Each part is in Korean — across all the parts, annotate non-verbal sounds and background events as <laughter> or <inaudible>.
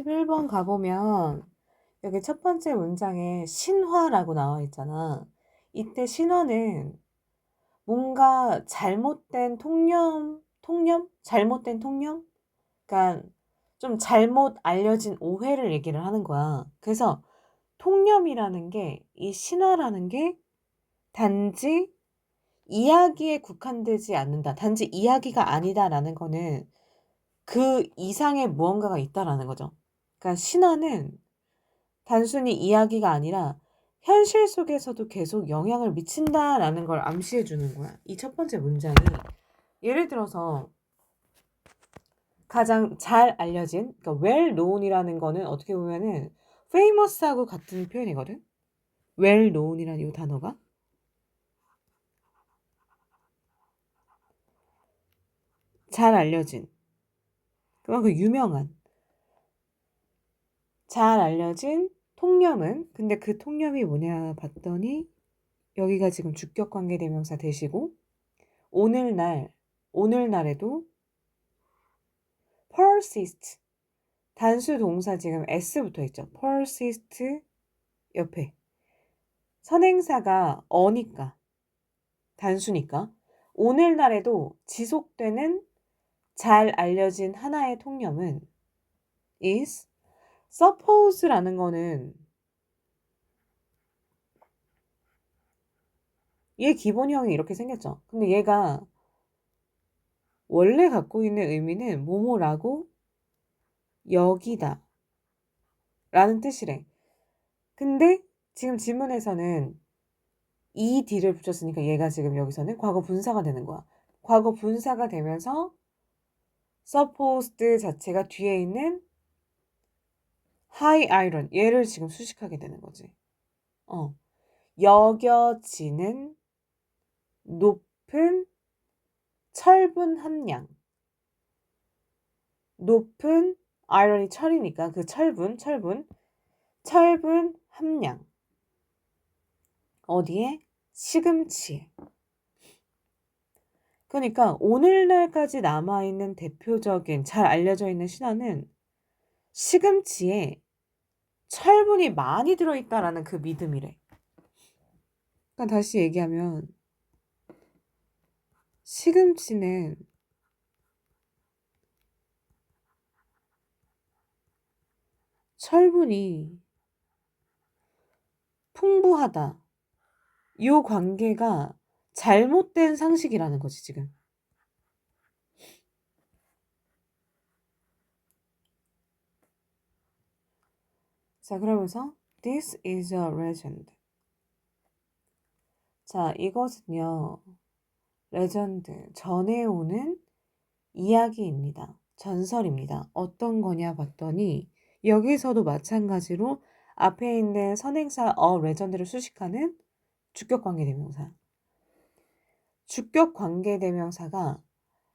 11번 가보면 여기 첫 번째 문장에 신화라고 나와 있잖아. 이때 신화는 뭔가 잘못된 통념, 통념? 잘못된 통념? 그러니까 좀 잘못 알려진 오해를 얘기를 하는 거야. 그래서 통념이라는 게, 이 신화라는 게 단지 이야기에 국한되지 않는다. 단지 이야기가 아니다라는 거는 그 이상의 무언가가 있다라는 거죠. 그러니까 신화는 단순히 이야기가 아니라 현실 속에서도 계속 영향을 미친다라는 걸 암시해 주는 거야. 이 첫 번째 문장이 예를 들어서 가장 잘 알려진 그러니까 well known이라는 거는 어떻게 보면은 famous하고 같은 표현이거든. well known이라는 이 단어가 잘 알려진 그만큼 유명한 잘 알려진 통념은 근데 그 통념이 뭐냐 봤더니 여기가 지금 주격 관계 대명사 되시고 오늘날 오늘날에도 persist 단수 동사 지금 s 붙어 있죠. persist 옆에 선행사가 어니까 단수니까 오늘날에도 지속되는 잘 알려진 하나의 통념은 is suppose라는 거는 얘 기본형이 이렇게 생겼죠. 근데 얘가 원래 갖고 있는 의미는 뭐뭐라고 여기다 라는 뜻이래. 근데 지금 지문에서는 이 d를 붙였으니까 얘가 지금 여기서는 과거 분사가 되는 거야. 과거 분사가 되면서 supposed 자체가 뒤에 있는 high iron 얘를 지금 수식하게 되는 거지. 어. 여겨지는 높은 철분 함량. 높은 아이런이 철이니까 그 철분, 철분, 철분 함량. 어디에? 시금치에. 그러니까 오늘날까지 남아있는 대표적인 잘 알려져 있는 신화는 시금치에 철분이 많이 들어있다라는 그 믿음이래. 그러니까 다시 얘기하면 시금치는 철분이 풍부하다. 요 관계가 잘못된 상식이라는 거지, 지금. 자, 그러면서 This is a legend. 자, 이것은요. 레전드, 전해오는 이야기입니다. 전설입니다. 어떤 거냐 봤더니 여기서도 마찬가지로 앞에 있는 선행사 어 레전드를 수식하는 주격 관계 대명사. 주격 관계 대명사가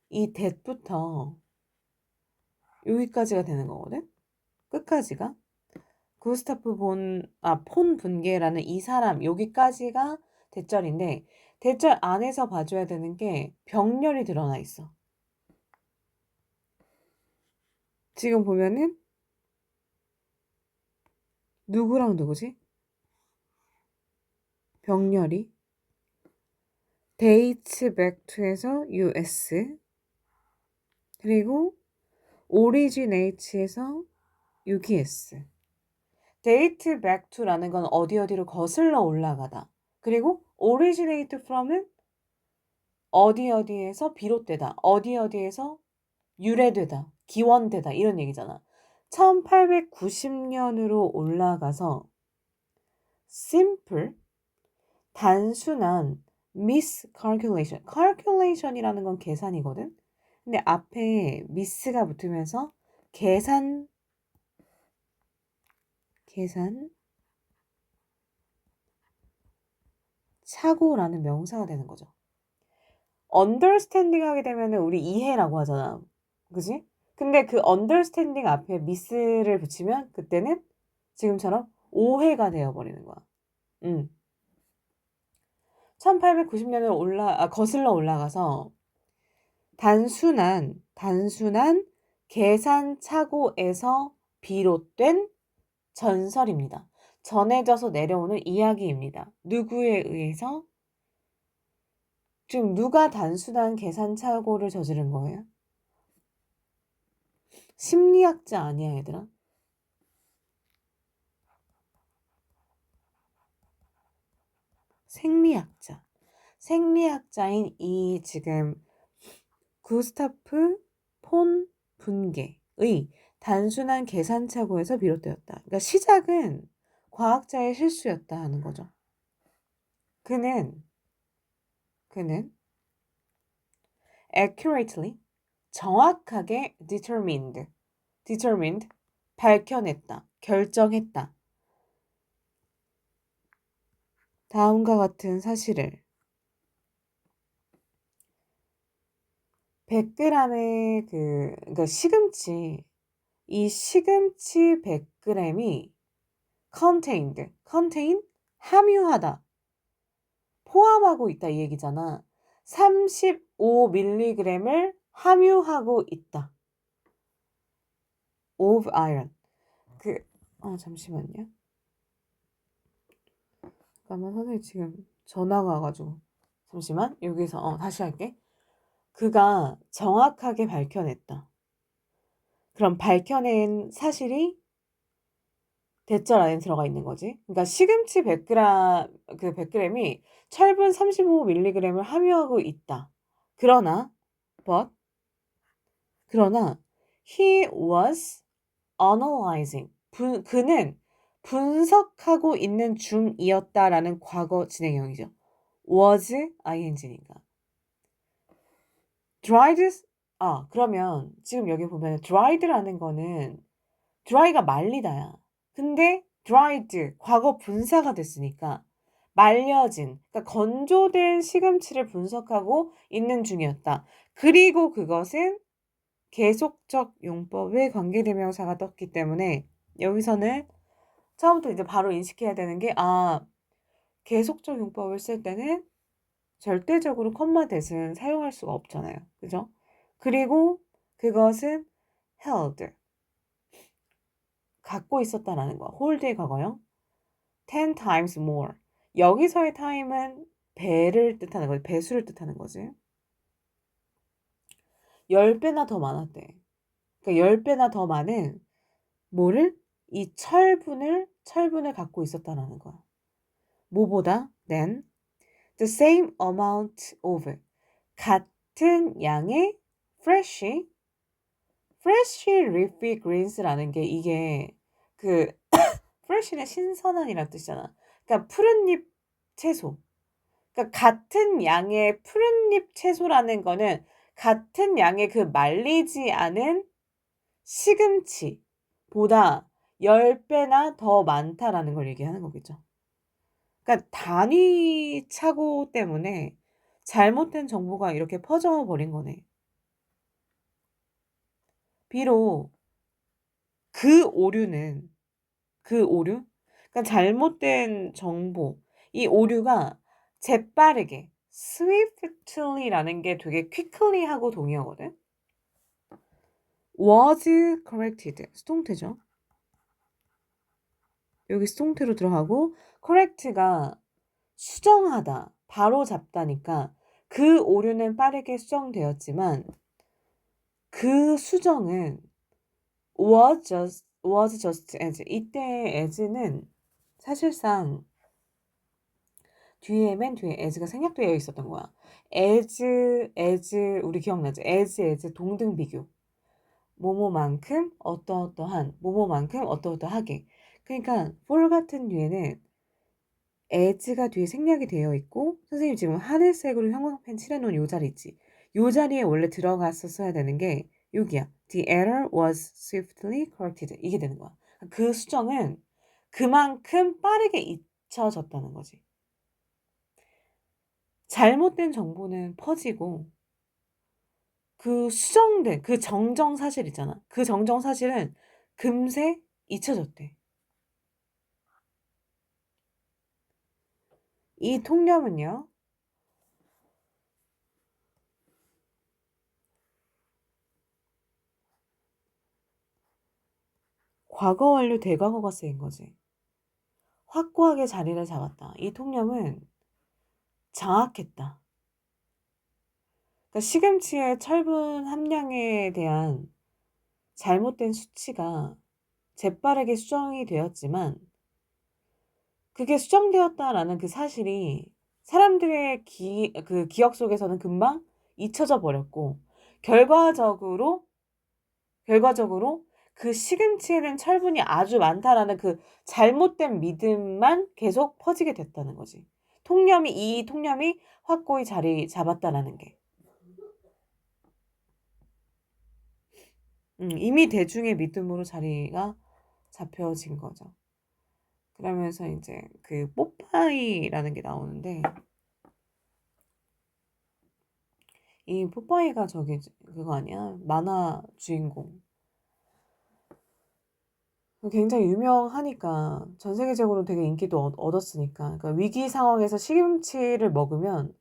이 that부터 여기까지가 되는 거거든. 끝까지가 구스타프 본, 아, 폰 분계라는 이 사람, 여기까지가 대절인데, 대절 안에서 봐줘야 되는 게 병렬이 드러나 있어. 지금 보면은, 누구랑 누구지? 병렬이 back to에서 US 그리고 originate에서 Back to라는 건 어디 어디로 거슬러 올라가다. 그리고 originate from은 어디 어디에서 비롯되다. 어디 어디에서 유래되다. 기원되다. 이런 얘기잖아. 1890년으로 올라가서 simple 단순한 miscalculation. calculation이라는 건 계산이거든. 근데 앞에 miss가 붙으면서 계산 계산 착오라는 명사가 되는 거죠. understanding 하게 되면은 우리 이해라고 하잖아. 그지? 근데 그 understanding 앞에 miss를 붙이면 그때는 지금처럼 오해가 되어버리는 거야. 음. 1890년으로 올라, 아, 거슬러 올라가서 단순한, 단순한 계산 착오에서 비롯된 전설입니다. 전해져서 내려오는 이야기입니다. 누구에 의해서? 지금 누가 단순한 계산 착오를 저지른 거예요? 심리학자 아니야, 얘들아? 생리학자. 생리학자인 이 지금 구스타프 폰 분계의 단순한 계산착오에서 비롯되었다. 그러니까 시작은 과학자의 실수였다 하는 거죠. 그는 그는 accurately 정확하게 determined determined 밝혀냈다. 결정했다. 다음과 같은 사실을 100g의 그 그러니까 시금치 이 시금치 100g이 contained contain 함유하다 포함하고 있다 이 얘기잖아. 35mg을 함유하고 있다. of iron. 그, 어, 잠시만요. 잠깐만, 선생님 지금 전화가 와가지고. 잠시만, 여기서, 어, 다시 할게. 그가 정확하게 밝혀냈다. 그럼 밝혀낸 사실이 대절 안에 들어가 있는 거지. 그러니까 시금치 100g, 그 100g이 철분 35mg을 함유하고 있다. 그러나, but, 그러나, he was analyzing. 분, 그는 분석하고 있는 중이었다라는 과거 진행형이죠. was ing니까. dried, 아, 그러면 지금 여기 보면 dried라는 거는 dry가 말리다야. 근데 dried, 과거 분사가 됐으니까 말려진, 그러니까 건조된 시금치를 분석하고 있는 중이었다. 그리고 그것은 계속적 용법의 관계대명사가 떴기 때문에 여기서는 처음부터 이제 바로 인식해야 되는 게, 아, 계속적 용법을 쓸 때는 절대적으로 컴마 대은 사용할 수가 없잖아요. 그죠? 그리고 그것은 held. 갖고 있었다라는 거야. hold의 과거요. ten times more. 여기서의 time은 배를 뜻하는 거지. 배수를 뜻하는 거지. 10배나 더 많았대. 그러니까 10배나 더 많은 뭐를? 이 철분을 철분을 갖고 있었다라는 거야. 뭐보다 then the same amount of 같은 양의 fresh fresh leafy greens라는 게 이게 그 <coughs> fresh는 신선한이란 뜻이잖아. 그러니까 푸른 잎 채소. 그러니까 같은 양의 푸른 잎 채소라는 거는 같은 양의 그 말리지 않은 시금치보다 10배나 더 많다라는 걸 얘기하는 거겠죠. 그러니까 단위 착오 때문에 잘못된 정보가 이렇게 퍼져 버린 거네. 비록 그 오류는 그 오류? 그러니까 잘못된 정보. 이 오류가 재빠르게 swiftly라는 게 되게 quickly 하고 동의어거든. was corrected. 수동태죠. 여기 수동태로 들어가고 correct가 수정하다, 바로 잡다니까 그 오류는 빠르게 수정되었지만 그 수정은 was just, was just as 이때 as는 사실상 뒤에 맨 뒤에 as가 생략되어 있었던 거야. as, as 우리 기억나죠? as, as 동등 비교. 뭐뭐만큼 어떠어떠한, 뭐뭐만큼 어떠어떠하게. 그러니까 for 같은 뒤에는 as가 뒤에 생략이 되어 있고 선생님 지금 하늘색으로 형광펜 칠해놓은 요 자리 있지? 요 자리에 원래 들어갔었어야 되는 게 여기야. The error was swiftly corrected. 이게 되는 거야. 그 수정은 그만큼 빠르게 잊혀졌다는 거지. 잘못된 정보는 퍼지고 그 수정된 그 정정 사실 있잖아. 그 정정 사실은 금세 잊혀졌대. 이 통념은요. 과거 완료 대과거가 쓰인 거지. 확고하게 자리를 잡았다. 이 통념은 장악했다. 그러니까 시금치의 철분 함량에 대한 잘못된 수치가 재빠르게 수정이 되었지만 그게 수정되었다라는 그 사실이 사람들의 기, 그 기억 속에서는 금방 잊혀져 버렸고 결과적으로 결과적으로 그 시금치에는 철분이 아주 많다라는 그 잘못된 믿음만 계속 퍼지게 됐다는 거지. 통념이 이 통념이 확고히 자리 잡았다라는 게. 음, 이미 대중의 믿음으로 자리가 잡혀진 거죠. 그러면서 이제 그 뽀빠이라는 게 나오는데 이 뽀빠이가 저기 그거 아니야? 만화 주인공. 굉장히 유명하니까 전 세계적으로 되게 인기도 얻- 얻었으니까 그러니까 위기 상황에서 시금치를 먹으면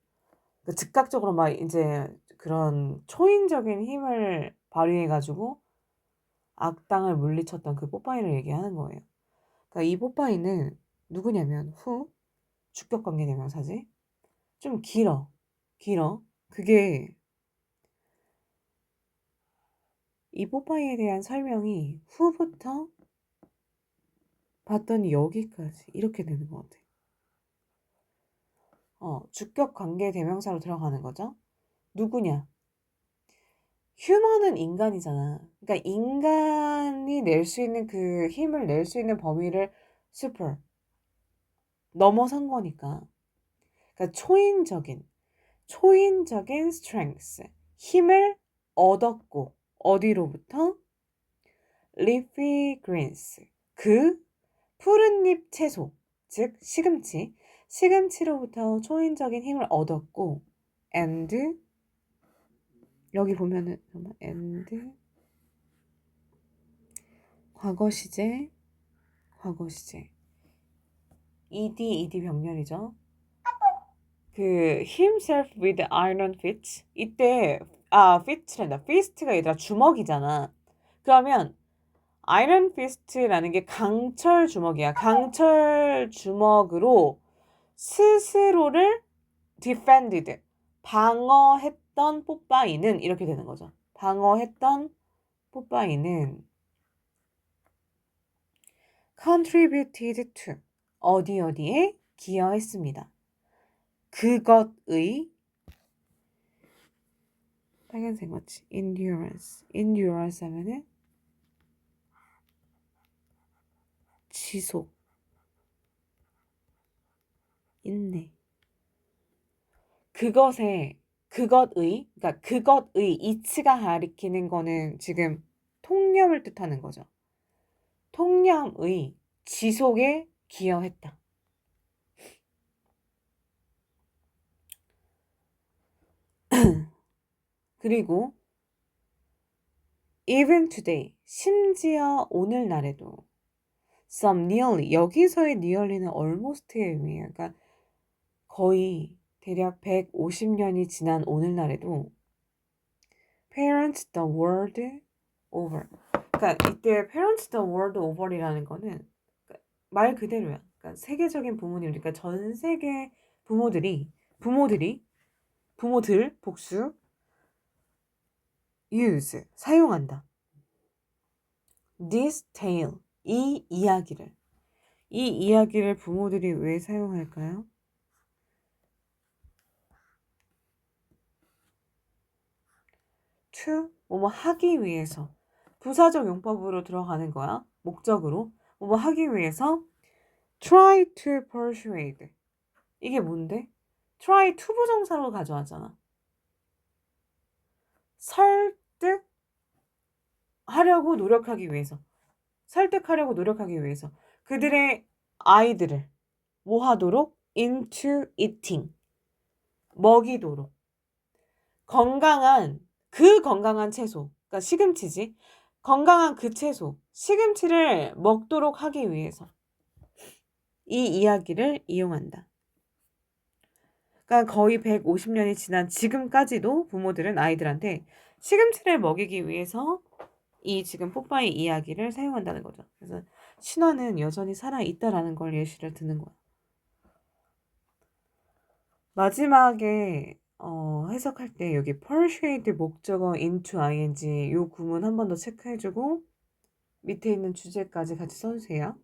그 즉각적으로 막 이제 그런 초인적인 힘을 발휘해가지고 악당을 물리쳤던 그 뽀빠이를 얘기하는 거예요. 그러니까 이 뽀빠이는 누구냐면 후 주격관계 대명사지. 좀 길어, 길어. 그게 이 뽀빠이에 대한 설명이 후부터 봤더니 여기까지 이렇게 되는 것 같아. 어, 주격 관계 대명사로 들어가는 거죠. 누구냐? 휴먼은 인간이잖아. 그러니까 인간이 낼 수 있는 그 힘을 낼 수 있는 범위를 super 넘어선 거니까. 그러니까 초인적인 초인적인 strength 힘을 얻었고 어디로부터? leafy greens 그 푸른잎 채소 즉 시금치 시금치로부터 초인적인 힘을 얻었고 and 여기 보면은 and 과거 시제 과거 시제 ed ed 병렬이죠. 그 himself with iron fist 이때 아 fist란다 fist가 얘들아 주먹이잖아. 그러면 아이런 피스트라는 게 강철 주먹이야. 강철 주먹으로 스스로를 defended 방어했던 뽀빠이는 이렇게 되는 거죠. 방어했던 뽀빠이는 contributed to 어디 어디에 기여했습니다. 그것의 빨간색 맞지? endurance endurance 하면은 지속 있네. 그것에 그것의 그러니까 그것의 이치가 가리키는 거는 지금 통념을 뜻하는 거죠. 통념의 지속에 기여했다. <clears throat> 그리고 even today 심지어 오늘날에도 some nearly 여기서의 nearly는 almost의 의미예요. 그러니까 거의 대략 150년이 지난 오늘날에도 parents the world over 그러니까 이때 parents the world over이라는 거는 말 그대로야. 그러니까 세계적인 부모님 그러니까 전 세계 부모들이 부모들이 부모들 복수 use 사용한다. this tale 이 이야기를 이 이야기를 부모들이 왜 사용할까요? to 뭐뭐 하기 위해서 부사적 용법으로 들어가는 거야. 목적으로 뭐뭐 하기 위해서 try to persuade 이게 뭔데? try to 부정사로 가져왔잖아. 설득하려고 노력하기 위해서 설득하려고 노력하기 위해서 그들의 아이들을 뭐 하도록 into eating 먹이도록 건강한 그 건강한 채소 그러니까 시금치지 건강한 그 채소 시금치를 먹도록 하기 위해서 이 이야기를 이용한다. 그러니까 거의 150년이 지난 지금까지도 부모들은 아이들한테 시금치를 먹이기 위해서 이 지금 뽀빠이 이야기를 사용한다는 거죠. 그래서 신화는 여전히 살아있다라는 걸 예시를 드는 거야. 마지막에 어, 해석할 때 여기 persuade 목적어 into ing 요 구문 한 번 더 체크해주고 밑에 있는 주제까지 같이 써주세요.